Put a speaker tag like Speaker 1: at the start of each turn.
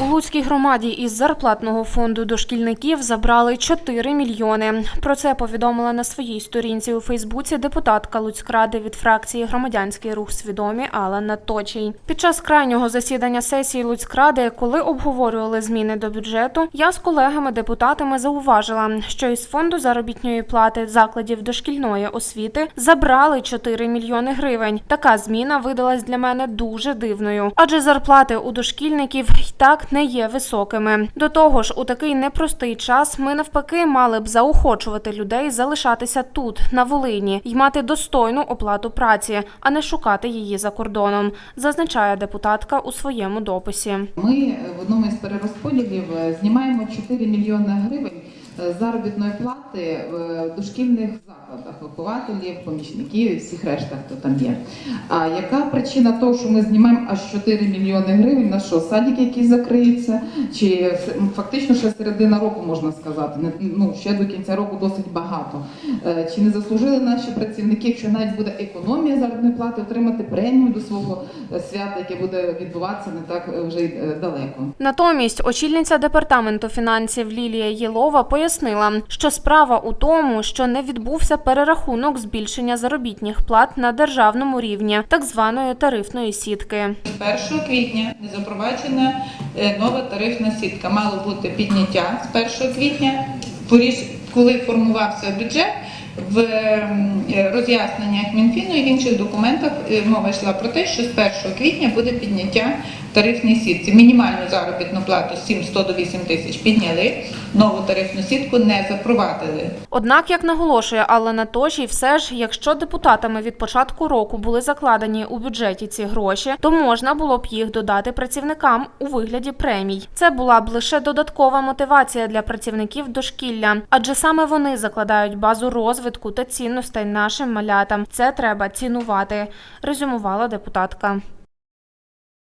Speaker 1: У Луцькій громаді із зарплатного фонду дошкільників забрали 4 мільйони. Про це повідомила на своїй сторінці у Фейсбуці депутатка Луцькради від фракції Громадянський рух свідомі Алана Точій. Під час крайнього засідання сесії Луцькради, коли обговорювали зміни до бюджету, я з колегами-депутатами зауважила, що із фонду заробітної плати закладів дошкільної освіти забрали 4 мільйони гривень. Така зміна видалась для мене дуже дивною, адже зарплати у дошкільників й так не є високими. До того ж, у такий непростий час ми навпаки мали б заохочувати людей залишатися тут, на Волині, й мати достойну оплату праці, а не шукати її за кордоном, зазначає депутатка у своєму дописі.
Speaker 2: Ми е, в одному із перерозподілів е, знімаємо 4 мільйони гривень заробітної плати в дошкільних закладах, вихователів, помічників і всіх решта, хто там є. А яка причина того, що ми знімаємо аж 4 мільйони гривень? На що садик який закриється? Чи фактично ще середина року можна сказати? Ну ще до кінця року досить багато. Е, Чи не заслужили наші працівники, якщо навіть буде економія заробітної плати, отримати премію до свого е, свята, яке буде відбуватися не так е, вже й е, далеко?
Speaker 1: Натомість очільниця департаменту фінансів Лілія Єлова пояснила, що справа у тому, що не відбувся перерахунок збільшення заробітних плат на державному рівні так званої тарифної сітки.
Speaker 3: З 1 квітня не запроваджена е, нова тарифна сітка. Мало бути підняття з 1 квітня. Коли формувався бюджет, в е, роз'ясненнях Мінфіну і в інших документах е, мова йшла про те, що з 1 квітня буде підняття тарифній сітці. Мінімальну заробітну плату з 700 до 8 тисяч підняли, нову тарифну сітку не запровадили.
Speaker 1: Однак, як наголошує Алла Точій, все ж, якщо депутатами від початку року були закладені у бюджеті ці гроші, то можна було б їх додати працівникам у вигляді премій. Це була б лише додаткова мотивація для працівників дошкілля, адже саме вони закладають базу розвитку та цінностей нашим малятам. Це треба цінувати, резюмувала депутатка.